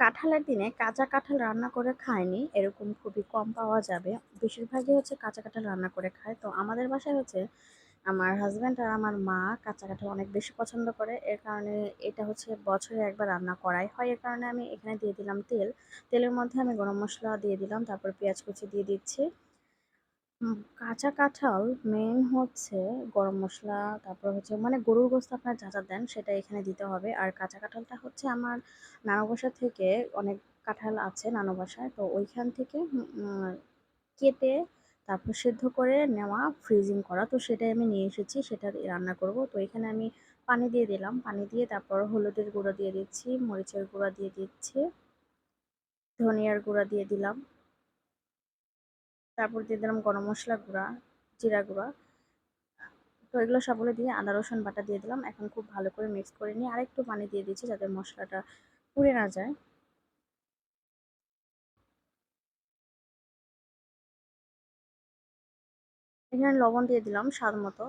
কাঁঠালের দিনে কাঁচা কাঁঠাল রান্না করে খায়নি, এরকম খুবই কম পাওয়া যাবে। বেশিরভাগই হচ্ছে কাঁচা কাঁঠাল রান্না করে খায়। তো আমাদের বাসায় হচ্ছে আমার হাজব্যান্ড আর আমার মা কাঁচা কাঁঠাল অনেক বেশি পছন্দ করে। এর কারণে এটা হচ্ছে বছরে একবার রান্না করাই হয়। এর কারণে আমি এখানে দিয়ে দিলাম তেল। তেলের মধ্যে আমি গরম মশলা দিয়ে দিলাম, তারপর পেঁয়াজ কুচি দিয়ে দিচ্ছি। কাঁচা কাঁঠাল মেইন হচ্ছে গরম মশলা তারপর হচ্ছে মানে গরুর গোস্ত আপনার যা, যা দেন সেটা এখানে দিতে হবে। আর কাঁচা কাঁঠালটা হচ্ছে আমার নানু বাসা থেকে অনেক কাঁঠাল আছে নানু বাসায়। তো ওইখান থেকে কেটে তারপর সেদ্ধ করে নেওয়া ফ্রিজিং করা। তো সেটাই আমি নিয়ে এসেছি সেটা রান্না করব। তো এখানে আমি পানি দিয়ে দিলাম। পানি দিয়ে তারপর হলুদের গুঁড়ো দিয়ে দিচ্ছি, মরিচের গুঁড়া দিয়ে দিচ্ছি, ধনিয়ার গুঁড়া দিয়ে দিলাম। তারপর দিয়ে দিলাম গরম মশলা গুঁড়া, জিরা গুঁড়া। তো এগুলো সবগুলো দিয়ে আদা, রসুন বাটা দিয়ে দিলাম। এখন খুব ভালো করে মিক্স করে নিয়ে আরেকটু পানি দিয়ে দিচ্ছি যাতে মশলাটা পুড়ে না যায়। এখানে লবণ দিয়ে দিলাম স্বাদ মতো।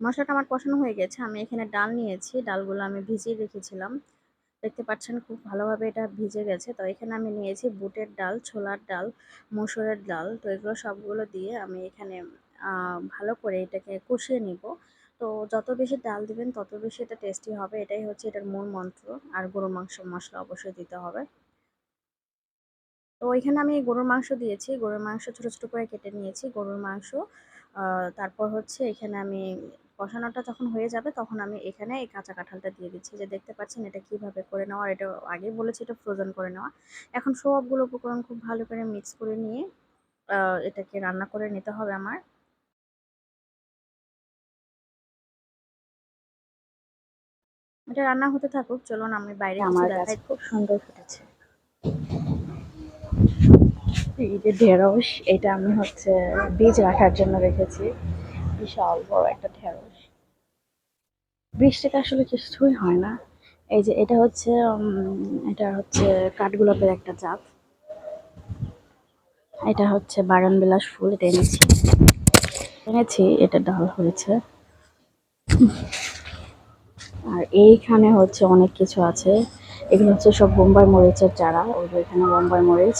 মশলাটা আমার কষানো হয়ে গেছে। আমি এখানে ডাল নিয়েছি। ডালগুলো আমি ভিজিয়ে রেখেছিলাম। দেখতে পাচ্ছেন খুব ভালোভাবে এটা ভিজে গেছে। তো এখানে আমি নিয়েছি বুটের ডাল, ছোলার ডাল, মসুরের ডাল। তো এগুলো সবগুলো দিয়ে আমি এখানে ভালো করে এটাকে কষিয়ে নিব। তো যত বেশি ডাল দিবেন, তত বেশি এটা টেস্টি হবে। এটাই হচ্ছে এটার মূল মন্ত্র। আর গরুর মাংস মশলা অবশ্যই দিতে হবে। তো এখানে আমি গরুর মাংস দিয়েছি। গরুর মাংস ছোট ছোট করে কেটে নিয়েছি। গরুর মাংস তারপর হচ্ছে এখানে আমি কষানোটা যখন হয়ে যাবে তখন আমি এখানে এই কাঁচা কাঁঠালটা দিয়ে দিচ্ছি। যে দেখতে পাচ্ছেন এটা কীভাবে করে নেওয়া এটা আগে বলেছি এটা ফ্রোজেন করে নেওয়া। এখন সবগুলো উপকরণ খুব ভালো করে মিক্স করে নিয়ে এটাকে রান্না করে নিতে হবে আমার। এটা রান্না হতে থাকুক চলুন আমি বাইরে আমার খুব সুন্দর ফুটেছে। এই যে ঢেঁড়স এটা আমি হচ্ছে বীজ রাখার জন্য রেখেছি। বিশাল বড় একটা ঢেঁড়স। বৃষ্টিতে আসলে কিছুই হয় না। এই যে এটা হচ্ছে এটা হচ্ছে কাঠগোলাপের একটা জাত। এটা হচ্ছে বাগান বিলাস ফুল, এটা এনেছি। এনেছি, এটা ডাল হয়েছে। আর এইখানে হচ্ছে অনেক কিছু আছে। এগুলো হচ্ছে সব বোম্বাই মরিচের চারা। ওই এখানে বোম্বাই মরিচ,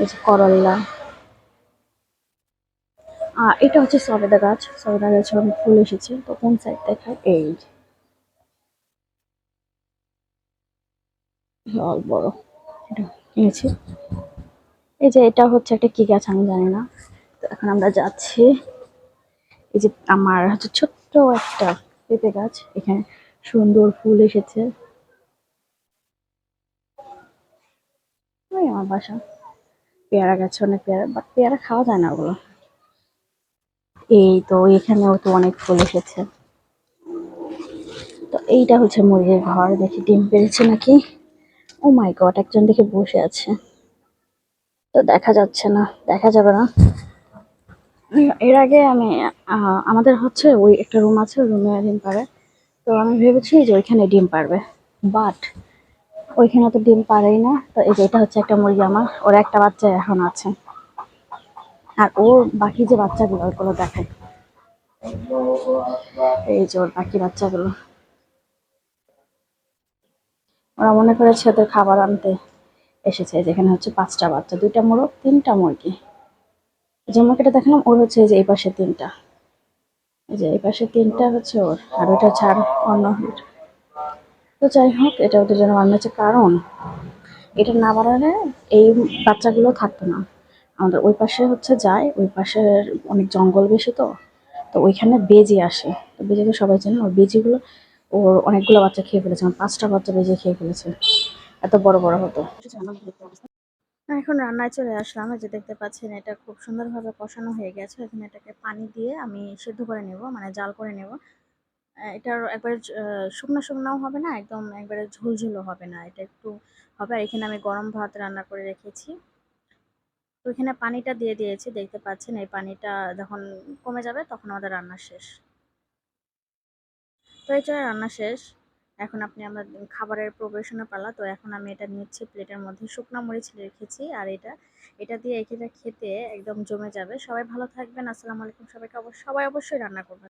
এই যে করল্লা এটা হচ্ছে সবেদা গাছ। সবেদা গাছে অনেক ফুল এসেছে। তো কোন সাইড দেখায় এই বড়। এটা কিনেছি এই যে এটা হচ্ছে একটা কি গাছ আমি জানি না। তো এখন আমরা যাচ্ছি। এই যে আমার হচ্ছে ছোট্ট একটা পেঁপে গাছ। এখানে সুন্দর ফুল এসেছে। আমার বাসা। পেয়ারা গাছে অনেক পেয়ারা বাট পেয়ারা খাওয়া যায় না ওগুলো। এই তো এখানেও তো অনেক ফুল এসেছে। তো এইটা হচ্ছে মুরগির ঘর, দেখি ডিম পেরেছে নাকি? ও মাই গড, একজন দেখে বসে আছে। তো দেখা যাচ্ছে না, দেখা যাবে না। এর আগে আমি আমাদের হচ্ছে ওই একটা রুম আছে, রুমে ডিম পারে তো আমি ভেবেছি যে ওইখানে ডিম পারবে বাট ওইখানে তো ডিম পারেই না। তো এই এটা হচ্ছে একটা মুরগি আমার, ওর একটা বাচ্চা এখন আছে। আর ওর বাকি যে বাচ্চাগুলো, ওগুলো দেখায় এই যে ওর বাকি বাচ্চাগুলো। ওরা মনে করেছে ওদের খাবার আনতে এসেছে যেখানে হচ্ছে পাঁচটা বাচ্চা, দুইটা মোরগ, তিনটা মুরগি। যে মুরগিটা দেখালাম, ওর হচ্ছে এই যে এই পাশে তিনটা। এই যে এই পাশে তিনটা হচ্ছে ওর, আর ওইটা ছাড় অন্য তো যাই হোক, এটা ওদের জন্য হচ্ছে কারণ। এটা না বানালে এই বাচ্চাগুলো থাকতো না। আমাদের ওই পাশে হচ্ছে যায়, ওই পাশের অনেক জঙ্গল বেশি তো তো ওইখানে বেজি আসে। তো বেজি তো সবাই জানেন ওই বেজিগুলো, ওর অনেকগুলো বাচ্চা খেয়ে ফেলেছে, আমার পাঁচটা বাচ্চা বেজে খেয়ে ফেলেছে। এত বড় বড় হতো। এখন রান্নায় চলে আসলাম যে দেখতে পাচ্ছেন, এটা খুব সুন্দরভাবে কষানো হয়ে গেছে। এখানে এটাকে পানি দিয়ে আমি সেদ্ধ করে নেব মানে জাল করে নেব। এটার একবারে শুকনো শুকনাও হবে না, একদম একবারে ঝোলঝোলও হবে না, এটা একটু হবে। আর এখানে আমি গরম ভাত রান্না করে রেখেছি। তো এখানে পানিটা দিয়ে দিয়েছি, দেখতে পাচ্ছেন এই পানিটা যখন কমে যাবে তখন আমাদের রান্না শেষ। তো এই চলে রান্না শেষ, এখন আপনি আমরা খাবারের প্রবেশনে পালা, তো এখন আমি এটা নিচ্ছি প্লেটের মধ্যে। শুকনো মরিচ রেখেছি আর এটা এটা দিয়ে এটা খেতে একদম জমে যাবে। সবাই ভালো থাকবেন, আসসালামু আলাইকুম সবাইকে অবশ্যই, সবাই অবশ্যই রান্না করবেন।